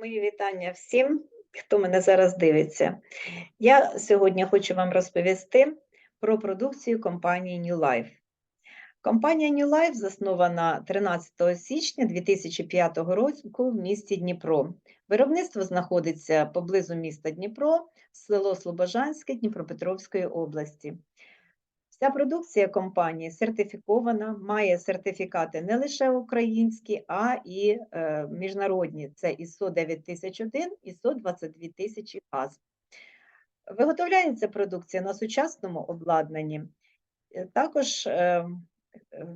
Мої вітання всім, хто мене зараз дивиться. Я сьогодні хочу вам розповісти про продукцію компанії New Life. Компанія New Life заснована 13 січня 2005 року в місті Дніпро. Виробництво знаходиться поблизу міста Дніпро, село Слобожанське Дніпропетровської області. Вся продукція компанії сертифікована, має сертифікати не лише українські, а і е, міжнародні. Це ISO 9001, ISO 22000 ГАЗ. Виготовляється продукція на сучасному обладнанні. Е, Також е,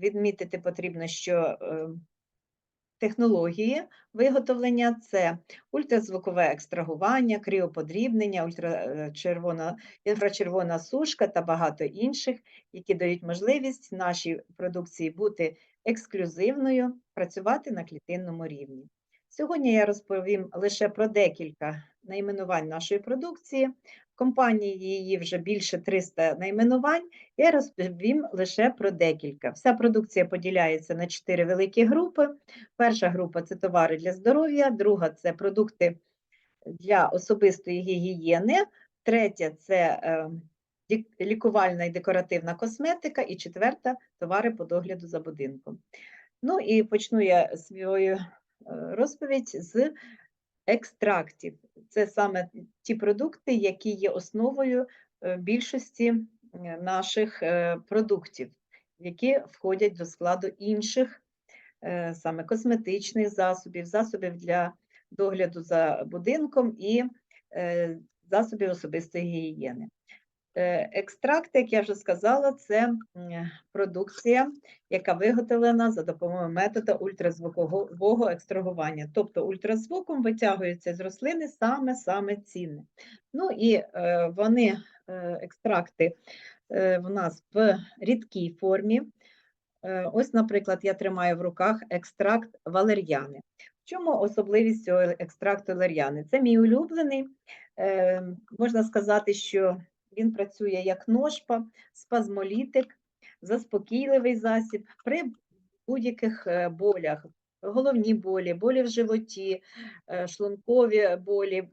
відмітити потрібно, що е, технології виготовлення це ультразвукове екстрагування, кріоподрібнення, ультрачервона, інфрачервона сушка та багато інших, які дають можливість нашій продукції бути ексклюзивною, працювати на клітинному рівні. Сьогодні я розповім лише про декілька найменувань нашої продукції. В компанії її вже більше 300 найменувань. Я розповім лише про декілька. Вся продукція поділяється на чотири великі групи. Перша група це товари для здоров'я, друга це продукти для особистої гігієни, третя це е, лікувальна і декоративна косметика, і четверта товари по догляду за будинком. Ну і почну я свою е, розповідь з екстрактів. Це саме ті продукти, які є основою е, більшості наших е, продуктів, які входять до складу інших е, саме косметичних засобів, засобів для догляду за будинком і засобів особистої гігієни. Е, Екстракт, як я вже сказала, це продукція, яка виготовлена за допомогою методу ультразвукового екстрагування. Тобто ультразвуком витягується з рослини саме-саме цінне. Ну і е, вони, е, екстракти, в нас в рідкій формі. Ось, наприклад, я тримаю в руках екстракт валер'яни. В чому особливість цього екстракту валер'яни? Це мій улюблений. Можна сказати, що він працює як ножпа, спазмолітик, заспокійливий засіб при будь-яких е, болях, головні болі, болі в животі, е, шлункові болі,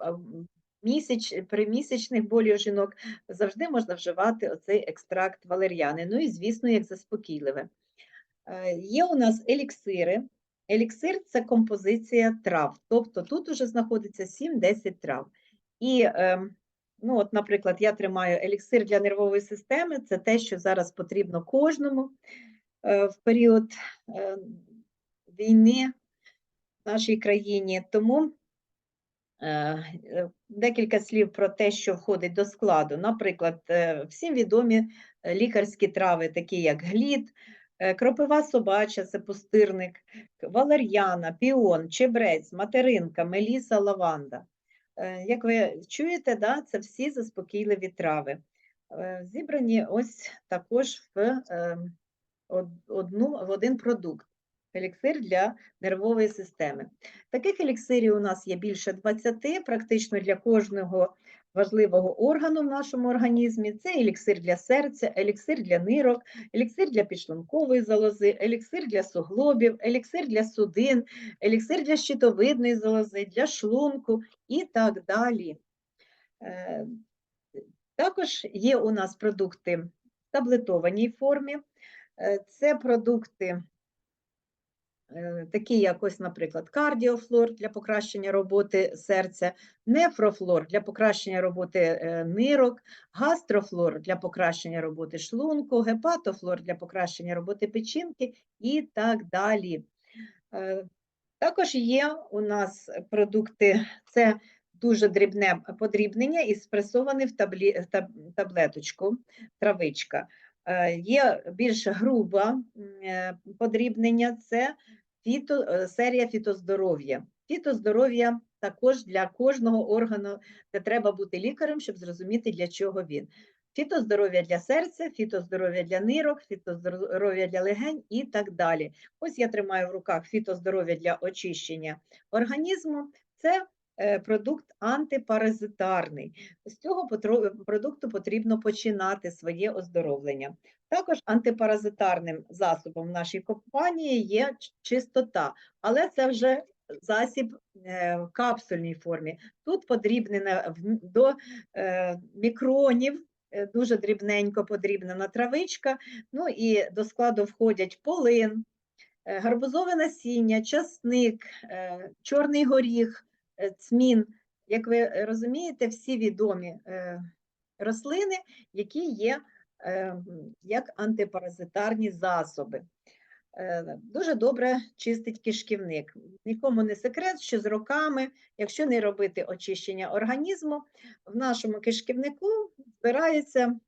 місяч, при місячних болі у жінок завжди можна вживати оцей екстракт валер'яни. Ну і, звісно, як заспокійливе. Е, Є у нас еліксири. Еліксир це композиція трав, тобто тут уже знаходиться 7-10 трав. І, ем, ну, от, наприклад, я тримаю еліксир для нервової системи, це те, що зараз потрібно кожному е, в період е, війни в нашій країні. Тому е, декілька слів про те, що входить до складу. Наприклад, всім відомі лікарські трави, такі як глід, кропива собача, це пустирник, валер'яна, піон, чебрець, материнка, меліса, лаванда. Е, Як ви чуєте, да, це всі заспокійливі трави. Е, Зібрані ось також в е, одну, в один продукт. Еліксир для нервової системи. Таких еліксирів у нас є більше 20, практично для кожного важливого органу в нашому організмі. Це еліксир для серця, еліксир для нирок, еліксир для підшлункової залози, еліксир для суглобів, еліксир для судин, еліксир для щитовидної залози, для шлунку і так далі. Е, Також є у нас продукти в таблетованій формі. Е, Це продукти, такі як ось, наприклад, кардіофлор для покращення роботи серця, нефрофлор для покращення роботи е, нирок, гастрофлор для покращення роботи шлунку, гепатофлор для покращення роботи печінки і так далі. Е, Також є у нас продукти, це дуже дрібне подрібнення і спресований в таблі, таб- таблеточку, травичка. Е, Є більш груба м, е, подрібнення, це фіто, е, серія фітоздоров'я. Фітоздоров'я також для кожного органу, де треба бути лікарем, щоб зрозуміти, для чого він. Фітоздоров'я для серця, фітоздоров'я для нирок, фітоздоров'я для легень і так далі. Ось я тримаю в руках фітоздоров'я для очищення організму. Це продукт антипаразитарний. З цього продукту потрібно починати своє оздоровлення. Також антипаразитарним засобом в нашій компанії є чистота, але це вже засіб е, в капсульній формі. Тут подрібнена до е, мікронів, е, дуже дрібненько подрібнена травичка. Ну і до складу входять полин, е, гарбузове насіння, часник, е, чорний горіх, е, цмін. Як ви е, розумієте, всі відомі е, рослини, які є е, як антипаразитарні засоби. Е, Дуже добре чистить кишківник. Нікому не секрет, що з роками, якщо не робити очищення організму, в нашому кишківнику збирається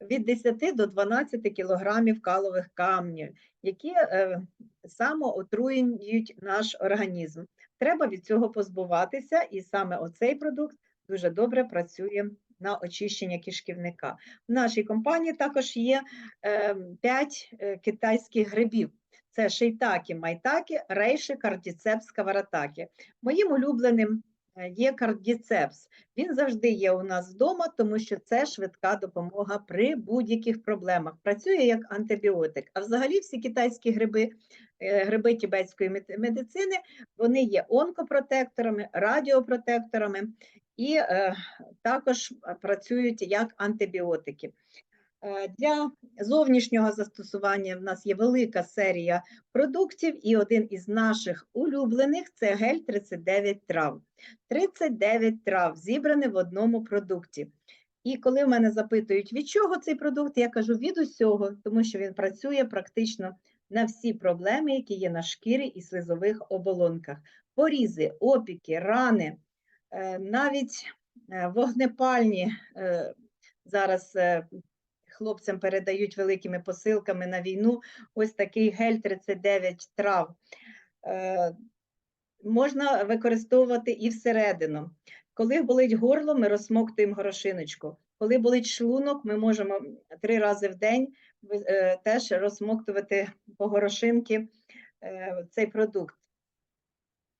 від 10 до 12 кілограмів калових камнів, які е, самоотруюють наш організм. Треба від цього позбуватися, і саме оцей продукт дуже добре працює на очищення кишківника. В нашій компанії також є 5 китайських грибів. Це шейтакі, майтакі, рейши, кардіцепс, каваратакі. Моїм улюбленим е, є кардіцепс. Він завжди є у нас вдома, тому що це швидка допомога при будь-яких проблемах. Працює як антибіотик. А взагалі всі китайські гриби, е, гриби тібетської медицини, вони є онкопротекторами, радіопротекторами і е, також е, працюють як антибіотики. Е, Для зовнішнього застосування в нас є велика серія продуктів, і один із наших улюблених це гель 39 трав. 39 трав зібрані в одному продукті. І коли в мене запитують, від чого цей продукт, я кажу від усього, тому що він працює практично на всі проблеми, які є на шкірі і слизових оболонках. Порізи, опіки, рани, е, навіть е, вогнепальні зараз хлопцям передають великими посилками на війну ось такий гель 39 трав. Е, Можна використовувати і всередину. Коли болить горло, ми розсмоктуємо горошиночку. Коли болить шлунок, ми можемо три рази в день е, теж розсмоктувати по горошинки е, цей продукт.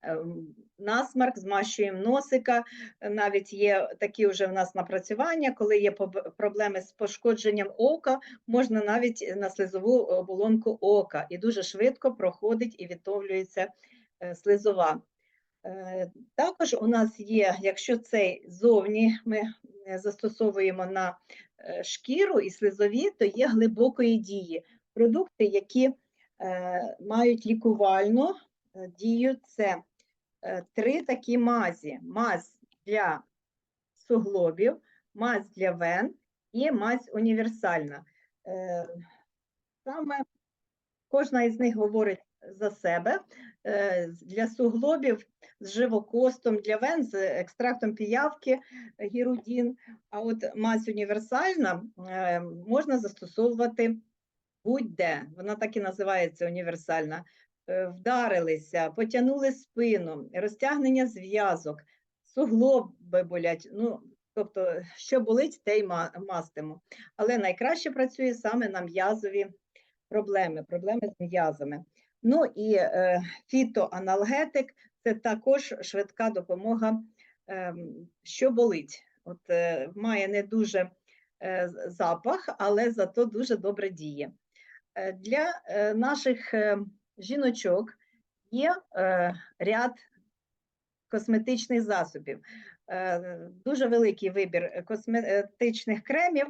Ем, Насмарк, змащуємо носика. е, Навіть є такі вже в нас напрацювання, коли є проблеми з пошкодженням ока, можна навіть на слизову оболонку ока, і дуже швидко проходить і відновлюється е, слизова. Е, Також у нас є, якщо цей зовні ми е, застосовуємо на е, шкіру і слизові, то є глибокої дії. Продукти, які е, мають лікувальну е, дію, це е, три такі мазі: мазь для суглобів, мазь для вен і мазь універсальна. Е, Саме кожна із них говорить за себе. Е, Для суглобів з живокостом, для вен з екстрактом піявки е, гірудін. А от мазь універсальна е, можна застосовувати будь-де. Вона так і називається універсальна. Е, Вдарилися, потягнули спину, розтягнення зв'язок, суглоби болять. Ну, тобто, що болить, те й мастимо. Але найкраще працює саме на м'язові проблеми, проблеми з м'язами. Ну і е, фітоаналгетик це також швидка допомога, ем, що болить. От е, має не дуже е, запах, але зато дуже добре діє. Е, Для е, наших е, жіночок є е, ряд косметичних засобів. Е, Дуже великий вибір косметичних кремів,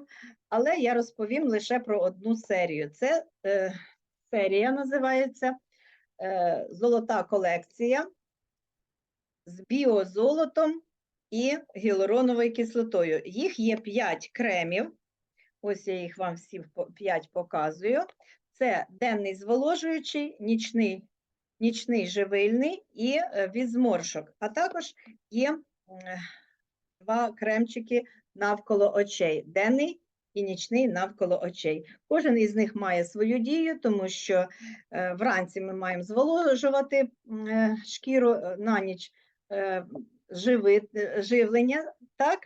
але я розповім лише про одну серію. Це е, серія називається е, Золота колекція з біозолотом і гіалуроновою кислотою. Їх є 5 кремів. Ось я їх вам всі 5 показую. Це денний зволожуючий, нічний, нічний живильний і е, від зморшок. А також є два кремчики навколо очей: денний і нічний навколо очей. Кожен із них має свою дію, тому що е, вранці ми маємо зволожувати е, шкіру на ніч. живлення, так,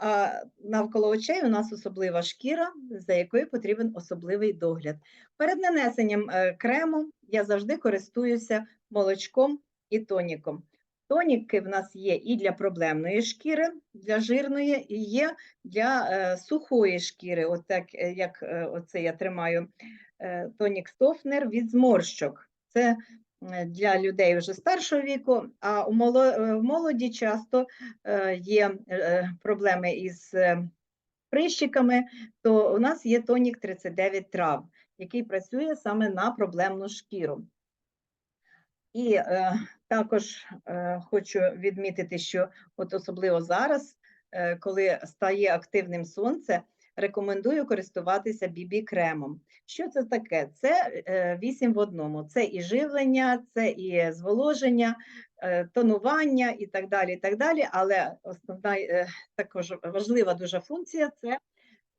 а навколо очей у нас особлива шкіра, за якою потрібен особливий догляд. Перед нанесенням е, крему я завжди користуюся молочком і тоніком. Тоніки в нас є і для проблемної шкіри, для жирної, і є для е, сухої шкіри. От так, е, як е, оце я тримаю е, тонік Стофнер від зморщок. Це для людей вже старшого віку, а у е, молоді часто е, є е, проблеми із е, прищиками, то у нас є тонік 39 трав, який працює саме на проблемну шкіру. І е, також е, хочу відмітити, що от особливо зараз, е, коли стає активним сонце, рекомендую користуватися BB-кремом. Що це таке? Це е, 8 в одному. Це і живлення, це і зволоження, е, тонування і так далі. і так далі. Але основна е, також важлива дуже функція це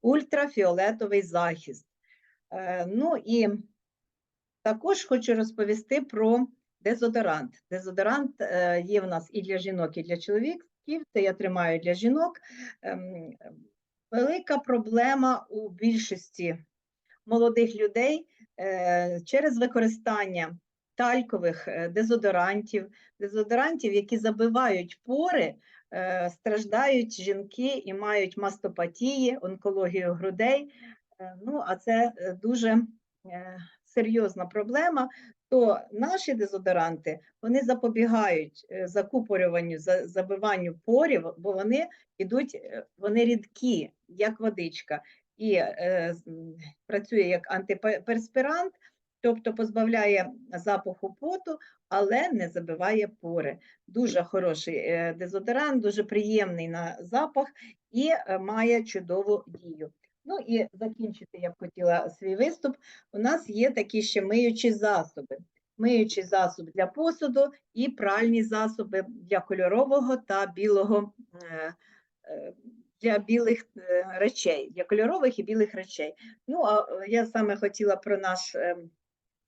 ультрафіолетовий захист. Ну і також хочу розповісти про дезодорант. Дезодорант є в нас і для жінок, і для чоловіків. Це я тримаю для жінок. Ем, Велика проблема у більшості молодих людей е, через використання талькових е, дезодорантів, дезодорантів, які забивають пори, е, страждають жінки і мають мастопатії, онкологію грудей. Ну, а це дуже серйозна проблема. То наші дезодоранти вони запобігають закупорюванню, забиванню порів, бо вони ідуть, е, вони рідкі, як водичка, і е, працює як антиперспірант, тобто позбавляє запаху поту, але не забиває пори. Дуже хороший е, дезодорант, дуже приємний на запах і е, має чудову дію. Ну і закінчити я б хотіла свій виступ. У нас є такі ще миючі засоби. Миючий засоб для посуду і пральні засоби для кольорового та білого е, для білих е, речей, для кольорових і білих речей. Ну, а е, я саме хотіла про наш ем,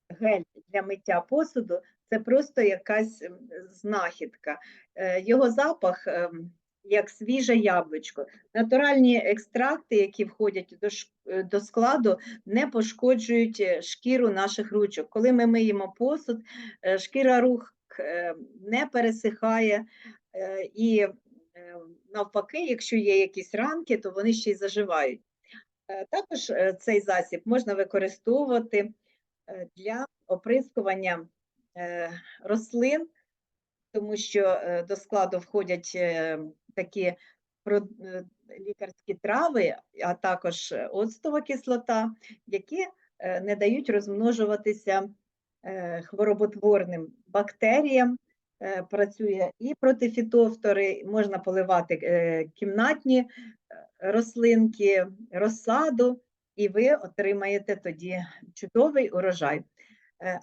гель для миття посуду. Це просто якась ем, знахідка. Е, Його запах ем, як свіже яблучко. Натуральні екстракти, які входять до, складу, не пошкоджують шкіру наших ручок. Коли ми миємо посуд, шкіра рук е, не пересихає і навпаки, якщо є якісь ранки, то вони ще й заживають. Е, Також е, цей засіб можна використовувати е, для оприскування рослин, тому що до складу входять такі лікарські трави, а також оцтова кислота, які не дають розмножуватися хвороботворним бактеріям. Е, Працює і проти фітофтори, можна поливати е, кімнатні е, рослинки, розсаду, і ви отримаєте тоді чудовий урожай.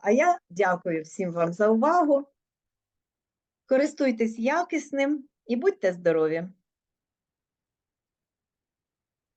А я дякую всім вам за увагу. Користуйтесь якісним і будьте здорові!